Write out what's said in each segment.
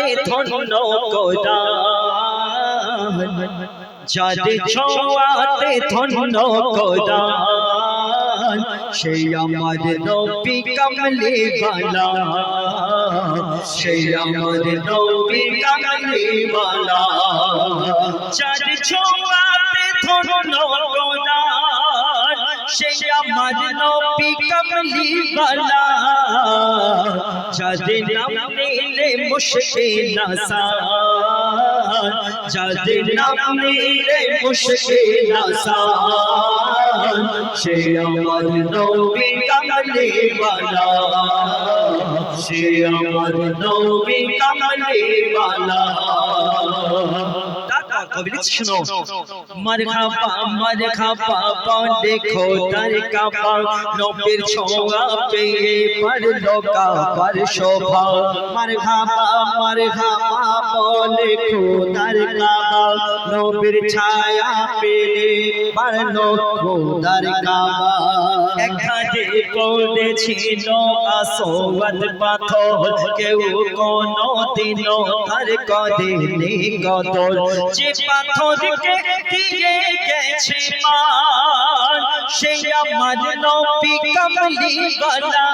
ছোঁয়াতে ধন্য কোরআন যাদের ছোঁয়াতে ধন্য কোরআন সেই আমার নবী কমলে বালা সেই আমার নবী কমলে বালা যাদের ছোঁয়াতে ধন্য কোরআন সেই আমার নবী কমলি বালা যাদের নাম নিলে মুশকে নাসান যাদের নাম নিলে মুশকে নাসান সে আমার নবী কমলি বালা। সে আমার নবী কমলি বালা। তারপর কবি লিখছে শোনো মারহাবা মারহাবা বন্দে খোদার কাবা নবীর ছোঁয়া পেয়ে পড়ল কাবার শোভা। মারহাবা মারহাবা বলে খোদার কাবা নবীর ছায়া পেলে পড়ল খোদার কাবা এখানে পড়েছিল আসওয়াদ পাথর। কেউ কোনো দিনও তার কদেনি কদর। যে পাথরকে দিয়ে গেছে মান সেই আমার নবী কমলি বালা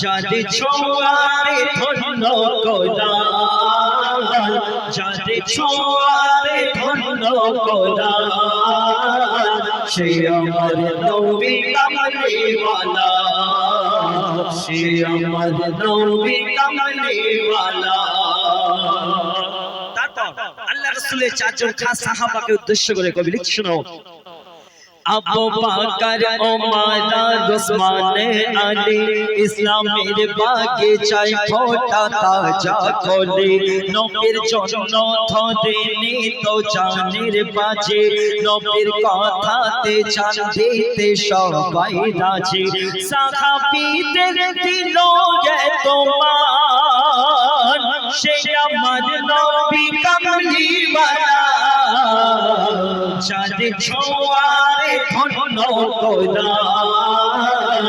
যাদের ছোঁয়ারে ধন্য কোরআন যাদের ছোঁয়ারে ধন্য কোরআন সেই আমার নবী কমলি বালা সে আমার নবী কমলি বালা তারপর আল্লাহ রাসূলের চারজন খাস সাহাবাকে উদ্দেশ্য করে কবি লিখছে শোনো। আবু বকর ওমর ওসমান আলী ইসলামের বাগে চাই ফোটা তাজা কলি নবীর জন্য বাজে নবীর কথাতে জান দিতে সবাই রাজি। সাহাবীদের দিল গে তোমার বালা যাদের ছোঁয়ারে ধন্য কোরআন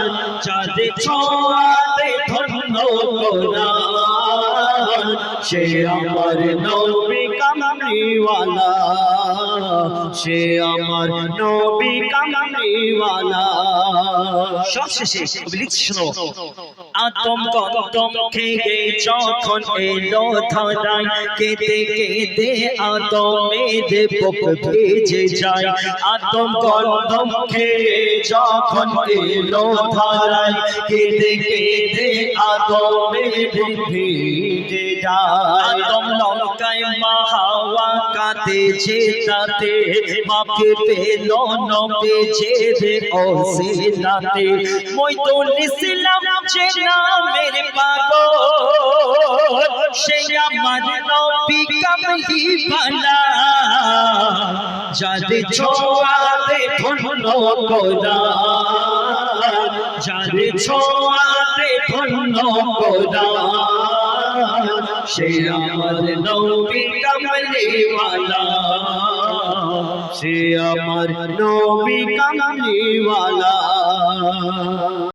যাদের ছোঁয়ারে ধন্য কোরআন সে আমার নবী কামলিওয়ালা সে আমার নবী কামলিওয়ালা সব শেষে কবি লিখছে আতম কদম খেয়ে যখন এলো ধরায় কেঁদে কেঁদে আতমের বুক ভেজে যায়। আতম কদম খেয়ে যখন এলো ধরায় কেঁদে কেঁদে আতমের বুক ভেজে যায়। আতম লঙ্কায় মাহাওয়া কাঁদেছে তাতে মাকে পেল নবেছে রে ও সিলাতে মইতুল ইসলাম যে নামের পাগল, সেই আমার নবী কামলি বালা। যাদের ছোঁয়াতে ধন্য কোরআন যাদের ছোঁয়াতে ধন্য কোরআন সেই আমার নবী কামলি বালা। সে আমার নবী কামলি বালা।